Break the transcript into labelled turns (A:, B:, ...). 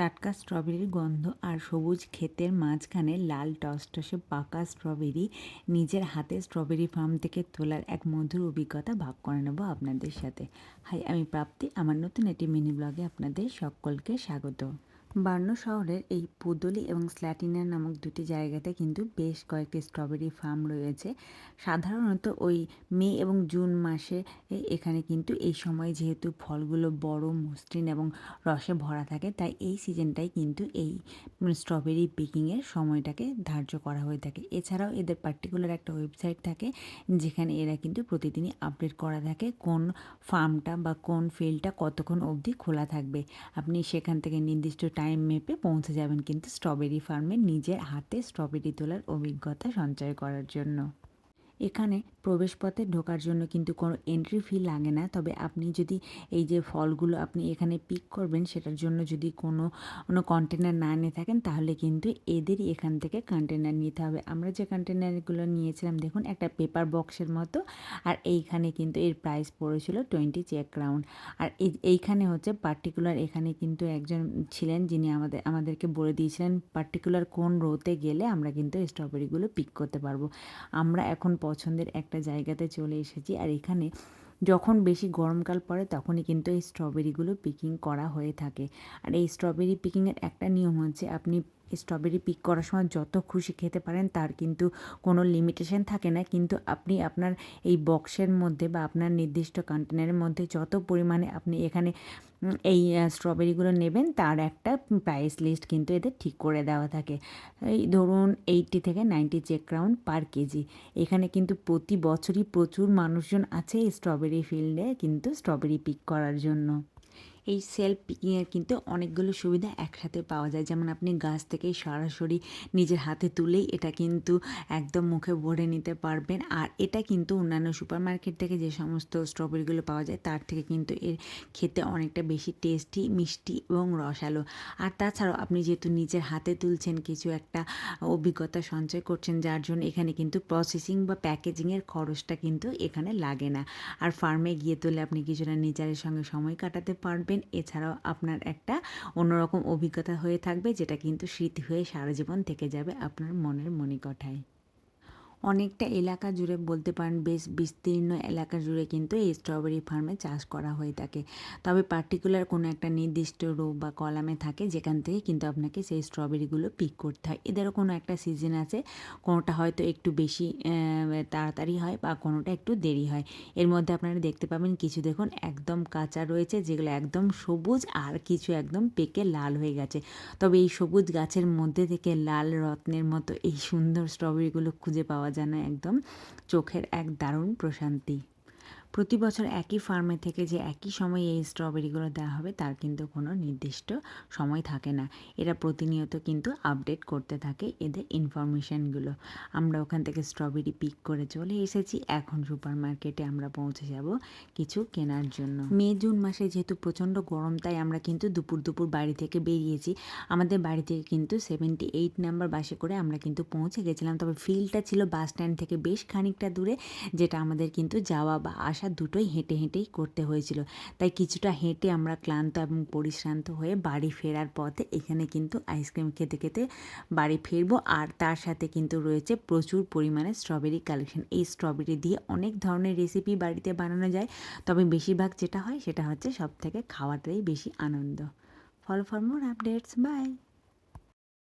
A: টাটকা স্ট্রবেরির গন্ধ আর সবুজ ক্ষেতের মাঝখানে লাল টসটসে পাকা স্ট্রবেরি নিজের হাতে স্ট্রবেরি ফার্ম থেকে তোলার এক মধুর অভিজ্ঞতা ভাগ করে নেব আপনাদের সাথে। হাই, আমি প্রাপ্তি। আমার নতুন একটি মিনি ব্লগে আপনাদের সকলকে স্বাগত। বার্নো শহরের এই পুদলি এবং স্ল্যাটিনা নামক দুটি জায়গাতে কিন্তু বেশ কয়েকটি স্ট্রবেরি ফার্ম রয়েছে। সাধারণত ওই মে এবং জুন মাসে এখানে কিন্তু এই সময় যেহেতু ফলগুলো বড়, মসৃণ এবং রসে ভরা থাকে, তাই এই সিজনটাই কিন্তু এই স্ট্রবেরি পিকিংয়ের সময়টাকে ধার্য করা হয়ে থাকে। এছাড়াও এদের পার্টিকুলার একটা ওয়েবসাইট থাকে, যেখানে এরা কিন্তু প্রতিদিনই আপডেট করা থাকে কোন ফার্মটা বা কোন ফিল্ডটা কতক্ষণ অবধি খোলা থাকবে। আপনি সেখান থেকে নির্দিষ্ট টাইম মেপে পৌঁছে যাবেন কিন্তু স্ট্রবেরি ফার্মে নিজের হাতে স্ট্রবেরি তোলার অভিজ্ঞতা সঞ্চয় করার জন্য। এখানে প্রবেশপথে ঢোকার জন্য কিন্তু কোনো এন্ট্রি ফি লাগে না। তবে আপনি যদি এই যে ফলগুলো আপনি এখানে পিক করবেন, সেটার জন্য যদি কোনো কোনো কন্টেনার না নিয়ে থাকেন, তাহলে কিন্তু এদেরই এখান থেকে কন্টেনার নিতে হবে। আমরা যে কন্টেনারগুলো নিয়েছিলাম, দেখুন একটা পেপার বক্সের মতো, আর এইখানে কিন্তু এর প্রাইস পড়েছিল টোয়েন্টি চেক রাউন্ড আর এই এইখানে হচ্ছে পার্টিকুলার এখানে কিন্তু একজন ছিলেন, যিনি আমাদের, আমাদেরকে বলে দিয়েছিলেন পার্টিকুলার কোন রোতে গেলে আমরা কিন্তু স্ট্রবেরিগুলো পিক করতে পারব। আমরা এখন পছন্দের একটা জায়গাতে চলে এসেছি। আর এখানে যখন বেশি গরমকাল পড়ে তখনই কিন্তু এই স্ট্রবেরিগুলো পিকিং করা হয়ে থাকে। আর এই স্ট্রবেরি পিকিংয়ের একটা নিয়ম হচ্ছে আপনি স্ট্রবেরি পিক করার সময় যত খুশি খেতে পারেন তার কিন্তু কোনো লিমিটেশন থাকে না। কিন্তু আপনি আপনার এই বক্সের মধ্যে বা আপনার নির্দিষ্ট কন্টেনারের মধ্যে যত পরিমাণে আপনি এখানে এই স্ট্রবেরিগুলো নেবেন, তার একটা প্রাইস লিস্ট কিন্তু এদের ঠিক করে দেওয়া থাকে। এই ধরুন এইটটি থেকে ninety check round per kg এখানে কিন্তু প্রতি বছরই প্রচুর মানুষজন আছে এই স্ট্রবেরি ফিল্ডে কিন্তু স্ট্রবেরি পিক করার জন্য। এই সেলফ পিকিংয়ের কিন্তু অনেকগুলো সুবিধা একসাথে পাওয়া যায়। যেমন আপনি গাছ থেকেই সরাসরি নিজের হাতে তুলেই এটা কিন্তু একদম মুখে ভরে নিতে পারবেন। আর এটা কিন্তু অন্যান্য সুপার মার্কেট থেকে যে সমস্ত স্ট্রবেরিগুলো পাওয়া যায়, তার থেকে কিন্তু এর খেতে অনেকটা বেশি টেস্টি মিষ্টি এবং রসালো। আর তাছাড়াও আপনি যেহেতু নিজের হাতে তুলছেন, কিছু একটা অভিজ্ঞতা সঞ্চয় করছেন, যার জন্য এখানে কিন্তু প্রসেসিং বা প্যাকেজিংয়ের খরচটা কিন্তু এখানে লাগে না। আর ফার্মে গিয়ে তুলে আপনি কিছুটা নেচারের সঙ্গে সময় কাটাতে পারবেন। এছাড়াও আপনার একটা অন্যরকম অভিজ্ঞতা হয়ে থাকবে, যেটা কিন্তু স্মৃতি হয়ে সারা জীবন থেকে যাবে আপনার মনের মণিকঠায়। অনেকটা এলাকা জুড়ে বলতে পারেন বেশ বিস্তীর্ণ এলাকা জুড়ে কিন্তু এই স্ট্রবেরি ফার্মে চাষ করা হয়ে থাকে। তবে পার্টিকুলার কোনো একটা নির্দিষ্ট রো বা কলামে থাকে যেখান থেকে কিন্তু আপনাকে সেই স্ট্রবেরিগুলো পিক করতে হয়। এদেরও কোনো একটা সিজন আছে, কোনোটা হয়তো একটু বেশি তাড়াতাড়ি হয় বা কোনোটা একটু দেরি হয়। এর মধ্যে আপনারা দেখতে পাবেন কিছু দেখুন একদম কাঁচা রয়েছে, যেগুলো একদম সবুজ আর কিছু একদম পেকে লাল হয়ে গেছে। তবে এই সবুজ গাছের মধ্যে থেকে লাল রত্নের মতো এই সুন্দর স্ট্রবেরিগুলো খুঁজে পাওয়া যায় না একদম চোখের এক দারুণ প্রশান্তি। প্রতি বছর একই ফার্মে থেকে যে একই সময়ে এই স্ট্রবেরিগুলো দেওয়া হবে, তার কিন্তু কোনো নির্দিষ্ট সময় থাকে না। এরা প্রতিনিয়ত কিন্তু আপডেট করতে থাকে এদের ইনফরমেশনগুলো আমরা ওখান থেকে স্ট্রবেরি পিক করে চলে এসেছি। এখন সুপার মার্কেটে আমরা পৌঁছে যাব কিছু কেনার জন্য। মে, জুন মাসে যেহেতু প্রচণ্ড গরম, তাই আমরা কিন্তু দুপুর দুপুর বাড়ি থেকে বেরিয়েছি। আমাদের বাড়ি থেকে কিন্তু সেভেন্টি এইট নাম্বার বাসে করে আমরা কিন্তু পৌঁছে গেছিলাম। তবে ফিল্ডটা ছিল বাস স্ট্যান্ড থেকে বেশ খানিকটা দূরে, যেটা আমাদের কিন্তু যাওয়া বা আসা দুটোই হেঁটে হেঁটেই করতে হয়েছিল। তাই কিছুটা হেঁটে আমরা ক্লান্ত এবং পরিশ্রান্ত হয়ে বাড়ি ফেরার পথে এখানে কিন্তু আইসক্রিম খেতে খেতে বাড়ি ফিরবো। আর তার সাথে কিন্তু রয়েছে প্রচুর পরিমাণে স্ট্রবেরি কালেকশন। এই স্ট্রবেরি দিয়ে অনেক ধরনের রেসিপি বাড়িতে বানানো যায়। তবে বেশিরভাগ যেটা হয় সেটা হচ্ছে সব থেকে খাওয়াটাই বেশি আনন্দ। Follow for more updates bye